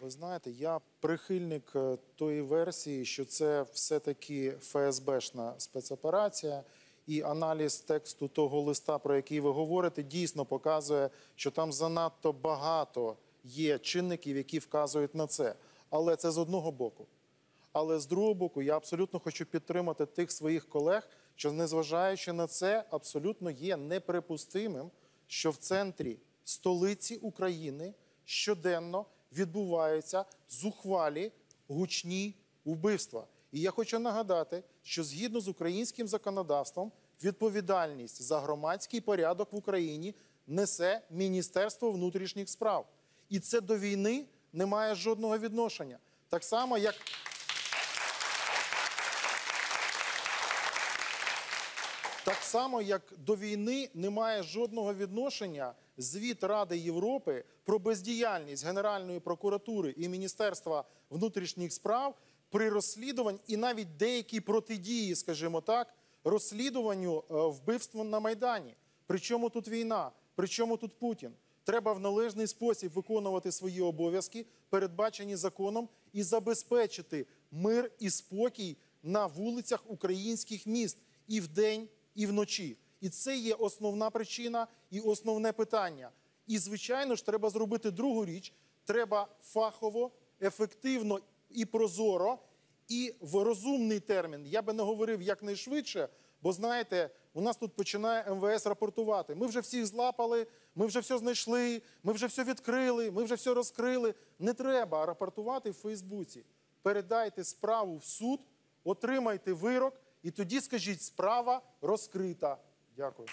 Ви знаєте, я прихильник е, тої версії, що це все-таки ФСБшна спецоперація, і аналіз тексту того листа, про який ви говорите, дійсно показує, що там занадто багато є чинників, які вказують на це. Але це з одного боку. Але з другого боку, я абсолютно хочу підтримати тих своїх колег, що незважаючи на це, абсолютно є неприпустимим, що в центрі столиці України щоденно відбуваються зухвалі гучні вбивства. І я хочу нагадати, що згідно з українським законодавством відповідальність за громадський порядок в Україні несе Міністерство внутрішніх справ. І це до війни не має жодного відношення. Так само, як Так само, як до війни немає жодного відношення звіт Ради Європи про бездіяльність Генеральної прокуратури і Міністерства внутрішніх справ при розслідуванні і навіть деякі протидії, скажімо так, розслідуванню е, вбивств на Майдані. Причому тут війна? Причому тут Путін? Треба в належний спосіб виконувати свої обов'язки, передбачені законом, і забезпечити мир і спокій на вулицях українських міст і вдень, і вночі. І це є основна причина і основне питання. І, звичайно ж, треба зробити другу річ: треба фахово, ефективно і прозоро, і в розумний термін. Я би не говорив якнайшвидше, бо знаєте, у нас тут починає МВС рапортувати. Ми вже всіх злапали, ми вже все знайшли, ми вже все відкрили, ми вже все розкрили. Не треба рапортувати в Фейсбуці. Передайте справу в суд, отримайте вирок, і тоді скажіть, справа розкрита. Дякую.